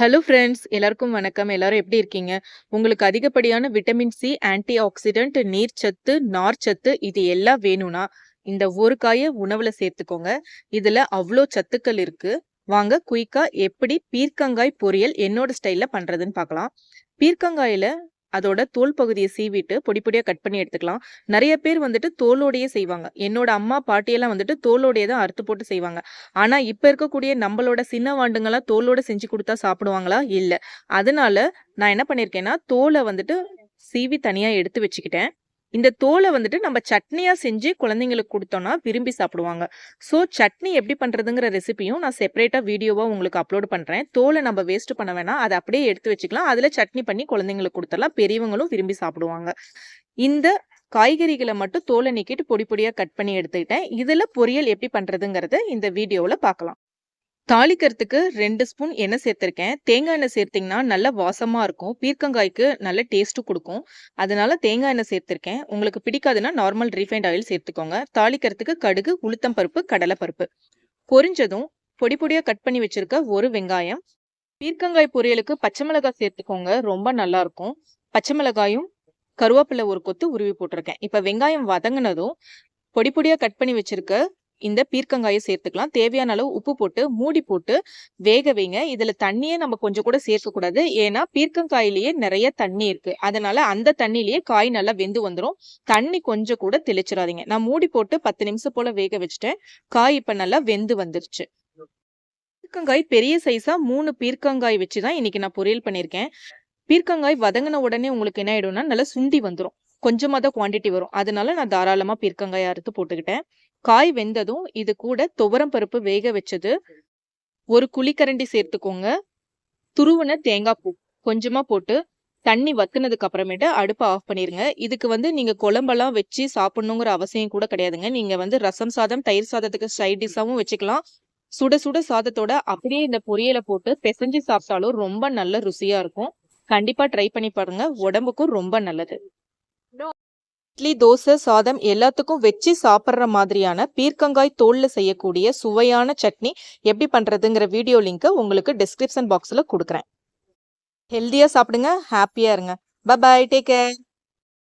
Hello friends எல்லாருக்கும் வணக்கம். எல்லாரும் எப்படி இருக்கீங்க? உங்களுக்கு அதிகப்படியான விட்டமின் சி ஆன்டி ஆக்சிடென்ட் நீர்ச்சத்து நார்ச்சத்து இது எல்லாம் வேணும்னா இந்த ஒரு காயை உணவுல சேர்த்துக்கோங்க. இதுல அவ்வளோ சத்துக்கள் இருக்கு. வாங்க குயிக்கா எப்படி பீர்க்கங்காய் பொரியல் என்னோட ஸ்டைல்ல பண்றதுன்னு பார்க்கலாம். பீர்க்கங்காயில அதோட தோல் பகுதியை சீவிட்டு பொடி பொடியாக கட் பண்ணி எடுத்துக்கலாம். நிறைய பேர் வந்துட்டு தோலோடையே செய்வாங்க. என்னோட அம்மா பாட்டியெல்லாம் வந்துட்டு தோலோடையே தான் அறுத்து போட்டு செய்வாங்க. ஆனால் இப்போ இருக்கக்கூடிய நம்மளோட சின்ன வாண்டுங்களாம் தோலோட செஞ்சு கொடுத்தா சாப்பிடுவாங்களா? இல்லை. அதனால நான் என்ன பண்ணியிருக்கேன்னா தோலை வந்துட்டு சீவி தனியாக எடுத்து வச்சுக்கிட்டேன். இந்த தோலை வந்துட்டு நம்ம சட்னியாக செஞ்சு குழந்தைங்களுக்கு கொடுத்தோம்னா விரும்பி சாப்பிடுவாங்க. ஸோ சட்னி எப்படி பண்ணுறதுங்கிற ரெசிபியும் நான் செப்பரேட்டாக வீடியோவாக உங்களுக்கு அப்லோட் பண்ணுறேன் தோலை நம்ம வேஸ்ட் பண்ண வேணாம். அதை அப்படியே எடுத்து வச்சுக்கலாம். அதில் சட்னி பண்ணி குழந்தைங்களுக்கு கொடுத்துடலாம். பெரியவங்களும் விரும்பி சாப்பிடுவாங்க. இந்த காய்கறிகளை மட்டும் தோலை நீக்கிட்டு பொடி பொடியாக கட் பண்ணி எடுத்துக்கிட்டேன். இதில் பொரியல் எப்படி பண்ணுறதுங்கிறத இந்த வீடியோவில் பார்க்கலாம். தாளிக்கிறதுக்கு ரெண்டு ஸ்பூன் எண்ணெய் சேர்த்துருக்கேன். தேங்காய் எண்ணெய் சேர்த்திங்கன்னா நல்ல வாசமாக இருக்கும். பீர்க்கங்காய்க்கு நல்ல டேஸ்ட்டு கொடுக்கும். அதனால தேங்காய் எண்ணெய் சேர்த்துருக்கேன். உங்களுக்கு பிடிக்காதுன்னா நார்மல் ரீஃபைண்ட் ஆயில் சேர்த்துக்கோங்க. தாளிக்கிறதுக்கு கடுகு உளுத்தம் பருப்பு கடலை பருப்பு. பொரிஞ்சதும் பொடி பொடியாக கட் பண்ணி வச்சுருக்க ஒரு வெங்காயம். பீர்க்கங்காய் பொரியலுக்கு பச்சை மிளகாய் சேர்த்துக்கோங்க. ரொம்ப நல்லாயிருக்கும் பச்சை மிளகாயும் கருவேப்பிலை ஒரு கொத்து உருவி போட்டிருக்கேன். இப்போ வெங்காயம் வதங்கினதும் பொடி பொடியாக கட் பண்ணி வச்சுருக்க இந்த பீர்க்கங்காயை சேர்த்துக்கலாம். தேவையான அளவு உப்பு போட்டு மூடி போட்டு வேக வைங்க. இதில் தண்ணியே நம்ம கொஞ்சம் கூட சேர்க்கக்கூடாது. ஏன்னா பீர்க்கங்காயிலேயே நிறைய தண்ணி இருக்கு. அதனால அந்த தண்ணிலேயே காய் நல்லா வெந்து வந்துடும் தண்ணி கொஞ்சம் கூட தெளிச்சிடாதீங்க. நான் மூடி போட்டு பத்து நிமிஷம் போல வேக வச்சுட்டேன். காய் இப்போ நல்லா வெந்து வந்துருச்சு. பீர்க்கங்காய் பெரிய சைஸா மூணு பீர்க்கங்காய் வச்சு தான் இன்னைக்கு நான் பொரியல் பண்ணியிருக்கேன். பீர்க்கங்காய் வதங்கின உடனே உங்களுக்கு என்ன ஆயிடும்னா நல்லா சுண்டி வந்துடும் கொஞ்சமாக தான் குவான்டிட்டி வரும். அதனால நான் தாராளமாக பீர்க்கங்காய் அறுத்து போட்டுக்கிட்டேன். காய் வெந்ததும் இது கூட துவரம் பருப்பு வேக வச்சது. ஒரு குழிக்கரண்டி சேர்த்துக்கோங்க. துருவன தேங்காய் பூ கொஞ்சமாக போட்டு தண்ணி வத்துனதுக்கு அப்புறமேட்டு அடுப்பை ஆஃப் பண்ணிடுங்க இதுக்கு வந்து நீங்கள் குழம்பெல்லாம் வச்சு சாப்பிட்ணுங்கிற அவசியம் கூட கிடையாதுங்க. நீங்கள் வந்து ரசம் சாதம் தயிர் சாதத்துக்கு சைட் டிஷ்ஷாவும் வச்சுக்கலாம். சுட சுட சாதத்தோட அப்படியே இந்த பொரியலை போட்டு பிசைஞ்சு சாப்பிட்டாலும் ரொம்ப நல்ல ருசியாக இருக்கும். கண்டிப்பாக ட்ரை பண்ணி பாருங்க. உடம்புக்கும் ரொம்ப நல்லது. இட்லி தோசை சாதம் எல்லாத்துக்கும் வச்சு சாப்பிட்ற மாதிரியான பீர்க்கங்காய் தோலில் செய்யக்கூடிய சுவையான சட்னி எப்படி பண்ணுறதுங்கிற வீடியோ லிங்க்கை உங்களுக்கு டிஸ்கிரிப்ஷன் பாக்ஸில் கொடுக்குறேன். ஹெல்த்தியாக சாப்பிடுங்க ஹாப்பியாக இருங்க. Bye take care